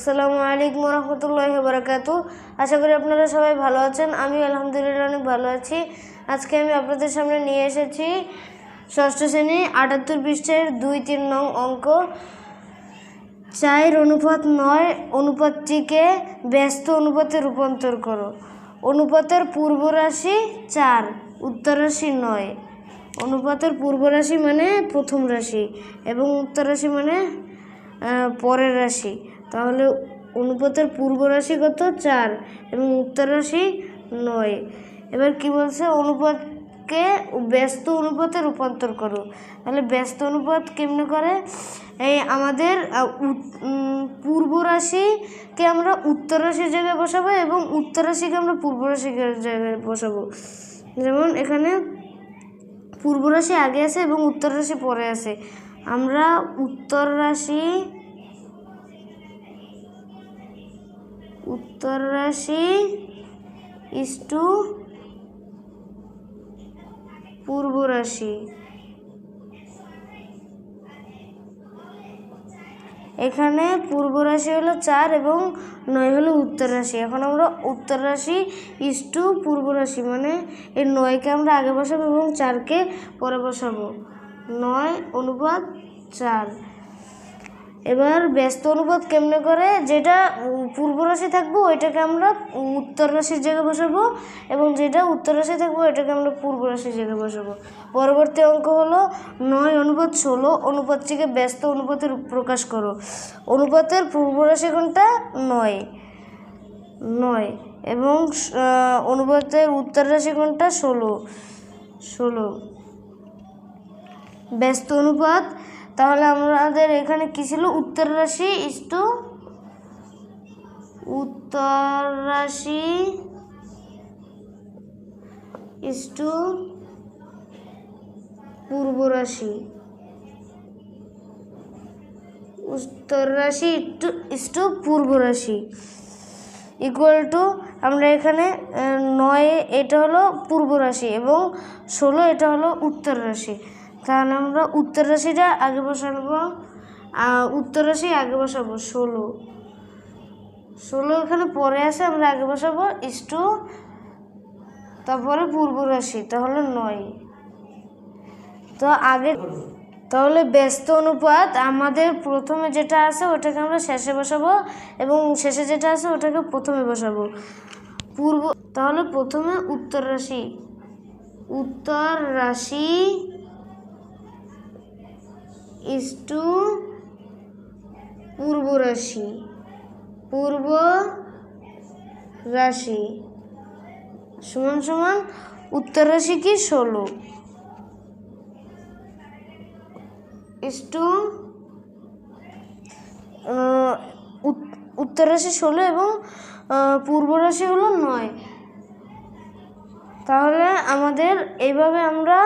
আসসালামু আলাইকুম রহমতুল্লাহ বরাকাত আশা করি আপনারা সবাই ভালো আছেন। আমি আলহামদুলিল্লাহ অনেক ভালো আছি। আজকে আমি আপনাদের সামনে নিয়ে এসেছি ষষ্ঠ শ্রেণি আটাত্তর পৃষ্ঠের দুই তিন নং অঙ্ক। চায়ের অনুপাত নয়, অনুপাতটিকে ব্যস্ত অনুপাতে রূপান্তর করো। অনুপাতের পূর্ব রাশি চার উত্তর রাশি নয়। অনুপাতের পূর্ব রাশি মানে প্রথম রাশি এবং উত্তর রাশি মানে পরের রাশি। তাহলে অনুপাতের পূর্ব রাশি কত? চার। এবং উত্তর রাশি নয়। এবার কি বলছে? অনুপাতকে ব্যস্ত অনুপাতে রূপান্তর করো। তাহলে ব্যস্ত অনুপাত কেমনে করে? এই আমাদের পূর্ব রাশিকে আমরা উত্তর রাশির জায়গায় বসাবো এবং উত্তর রাশিকে আমরা পূর্ব রাশির জায়গায় বসাবো। যেমন এখানে পূর্ব রাশি আগে আছে এবং উত্তর রাশি পরে আছে। আমরা উত্তর রাশি উত্তর রাশি ইস টু পূর্ব রাশি। এখানে পূর্ব রাশি হলো চার এবং নয় হলো উত্তর রাশি। এখন আমরা উত্তর রাশি ইস টু পূর্ব রাশি মানে এই নয়কে আমরা আগে বসাবো এবং চারকে পরে বসাবো। নয় অনুপাত চার। এবার ব্যস্ত অনুপাত কেমনে করে? যেটা পূর্ব রাশি থাকব, ওইটাকে আমরা উত্তর রাশির জায়গায় বসাবো এবং যেটা উত্তর রাশি থাকব, ওইটাকে আমরা পূর্ব রাশির জায়গায় বসাবো। পরবর্তী অঙ্ক হলো নয় অনুপাত ষোলো, অনুপাতটিকে ব্যস্ত অনুপাতে প্রকাশ করো। অনুপাতের পূর্ব রাশি কোনটা? নয়। নয়। এবং অনুপাতের উত্তর রাশি কোনটা? ষোলো। ষোলো। ব্যস্ত অনুপাত তাহলে আমাদের এখানে কি ছিল? উত্তর রাশি ইস টু উত্তর রাশি ইস টু পূর্ব রাশি। উত্তর রাশি একটু ইস টু পূর্ব রাশি। ইকুয়াল টু আমরা এখানে নয়, এটা হলো পূর্ব রাশি এবং ষোলো, এটা হলো উত্তর রাশি। তাহলে আমরা উত্তর রাশিটা আগে বসাবো উত্তর রাশি আগে বসাবো, ষোলো। ষোলো এখানে পরে আছে, আমরা আগে বসাবো ইস টু তারপরে পূর্ব রাশি, তাহলে নয়। তো আগে তাহলে ব্যস্ত অনুপাত, আমাদের প্রথমে যেটা আছে ওটাকে আমরা শেষে বসাবো এবং শেষে যেটা আছে ওটাকে প্রথমে বসাবো। পূর্ব তাহলে প্রথমে উত্তর রাশি। উত্তর রাশি ইস টু পূর্ব রাশি পূর্ব রাশি সমান সমান উত্তর রাশি কি? ষোলো। ইস টু উত্তর রাশি ষোলো এবং পূর্ব রাশি হলো নয়। তাহলে আমাদের এইভাবে আমরা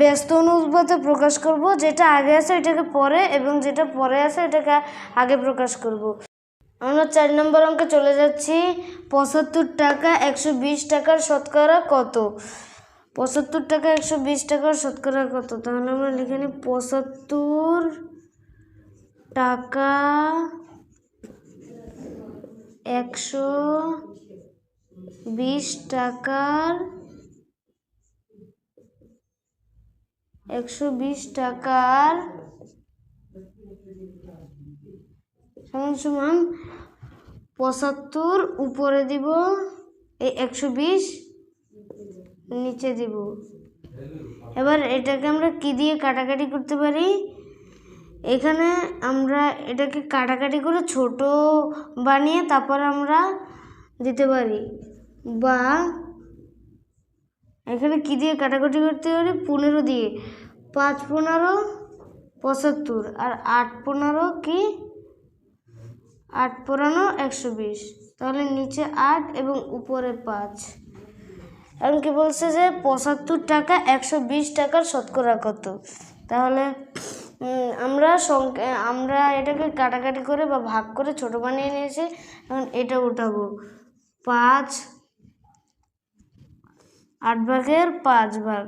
ব্যস্ত অনুপাতে প্রকাশ করব, যেটা আগে আছে ওইটাকে পরে এবং যেটা পরে আছে ওটাকে আগে প্রকাশ করব। আমরা চার নম্বর অঙ্কে চলে যাচ্ছি, পঁচাত্তর টাকা একশো বিশ টাকার শতকরা কত? পঁচাত্তর টাকা একশো বিশ টাকার শতকরা কত? তাহলে আমরা লিখে নিই পঁচাত্তর টাকা একশো বিশ টাকার একশো বিশ টাকার সমান সমান পঁচাত্তর উপরে দিব, এই একশো বিশ নিচে দিব। এবার এটাকে আমরা কি দিয়ে কাটাকাটি করতে পারি? এখানে আমরা এটাকে কাটাকাটি করে ছোট বানিয়ে তারপর আমরা দিতে পারি বা এখানে কি দিয়ে কাটাকাটি করতে পারি পনেরো দিয়ে। পাঁচ পনেরো, পঁচাত্তর। আর আট পনেরো কি? আট পনেরো একশো বিশ। তাহলে নিচে আট এবং উপরে পাঁচ। এখন কি বলছে যে পঁচাত্তর টাকা একশো বিশ টাকার শতকরা কত? তাহলে আমরা আমরা এটাকে কাটাকাটি করে বা ভাগ করে ছোট বানিয়ে নিয়েছি। এখন এটা উঠাবো। পাঁচ আট ভাগের পাঁচ ভাগ।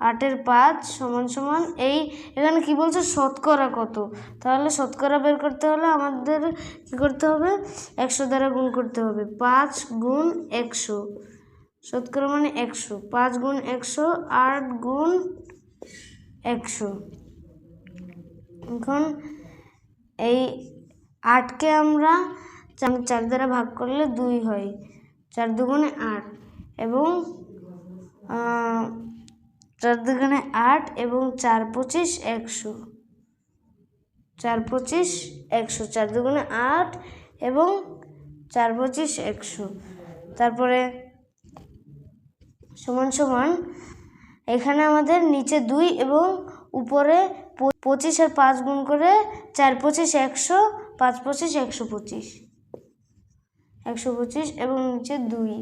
আটের পাঁচ সমান সমান এই, এখানে কি বলছে? শতকরা কত? তাহলে শতকরা বের করতে হলে আমাদের কি করতে হবে? একশো দ্বারা গুণ করতে হবে। পাঁচ গুণ একশো। শতকরা মানে একশো। পাঁচ গুণ একশো, আট গুণ একশো। এখন এই আটকে আমরা চার দ্বারা ভাগ করলে দুই হয়। চার দুগুণে আট। এবং চার দুগুণে আট এবং চার পঁচিশ একশো। চার পঁচিশ একশো। চার দুগুণে আট এবং চার পঁচিশ একশো। তারপরে সমান সমান এখানে আমাদের নিচে দুই এবং উপরে পঁচিশ আর পাঁচ গুণ করে চার পঁচিশ একশো, পাঁচ পঁচিশ একশো পঁচিশ। একশো পঁচিশ এবং নিচে দুই।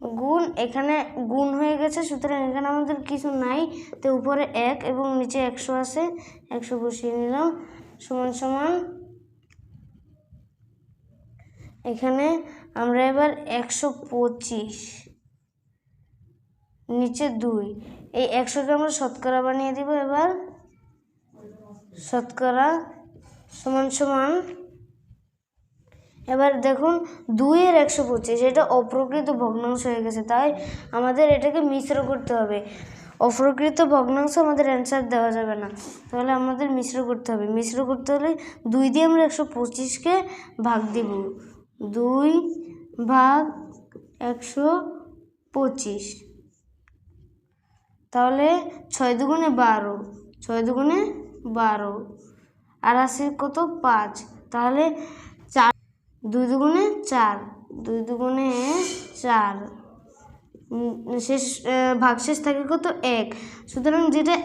গুণ, এখানে গুণ হয়ে গেছে, সুতরাং এখানে আমাদের কিছু নাই। তো উপরে এক এবং নিচে একশো আছে। একশো বসিয়ে নিলাম। সমান সমান। এখানে আমরা এবার একশো পঁচিশ, নিচে দুই। এই একশোকে আমরা শতকরা বানিয়ে দিব এবার। শতকরা, সমান সমান। এবার দেখুন, দুইয়ের একশো পঁচিশ, এটা অপ্রকৃত ভগ্নাংশ হয়ে গেছে। তাই আমাদের এটাকে মিশ্র করতে হবে। অপ্রকৃত ভগ্নাংশ আমাদের অ্যান্সার দেওয়া যাবে না। তাহলে আমাদের মিশ্র করতে হবে। মিশ্র করতে হলে দুই দিয়ে আমরা একশো পঁচিশকে ভাগ দিব। দুই ভাগ একশো পঁচিশ। তাহলে ছয় দুগুণে বারো, ছয় দুগুণে বারো। আর আছে কত? পাঁচ। তাহলে দুই দুগুণে চার, দুই দুগুণে চার। শেষ ভাগশেষ থাকে কত? এক। সুতরাং যেটা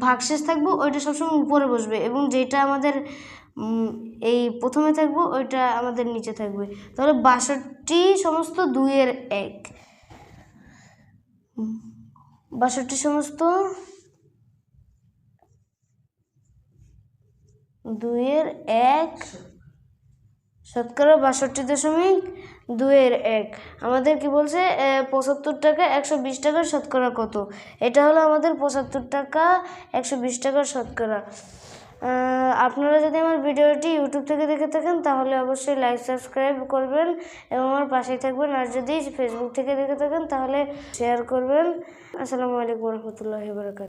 ভাগশেষ থাকব, ওইটা সবসময় উপরে বসবে এবং যেটা আমাদের এই প্রথমে থাকব, ওইটা আমাদের নিচে থাকবে। তাহলে বাষট্টি সমস্ত দুইয়ের এক। বাষট্টি সমস্ত দুইয়ের এক। শতকরা বাষট্টি দশমিক দুয়ের এক। আমাদের কি বলছে? পঁচাত্তর টাকা একশো বিশ টাকার শতকরা কত? এটা হলো আমাদের পঁচাত্তর টাকা একশো বিশ টাকার শতকরা। আপনারা যদি আমার ভিডিওটি ইউটিউব থেকে দেখে থাকেন, তাহলে অবশ্যই লাইক সাবস্ক্রাইব করবেন এবং আমার পাশেই থাকবেন। আর যদি ফেসবুক থেকে দেখে থাকেন, তাহলে শেয়ার করবেন। আসসালামু আলাইকুম রহমতুল্লাহি বারকাত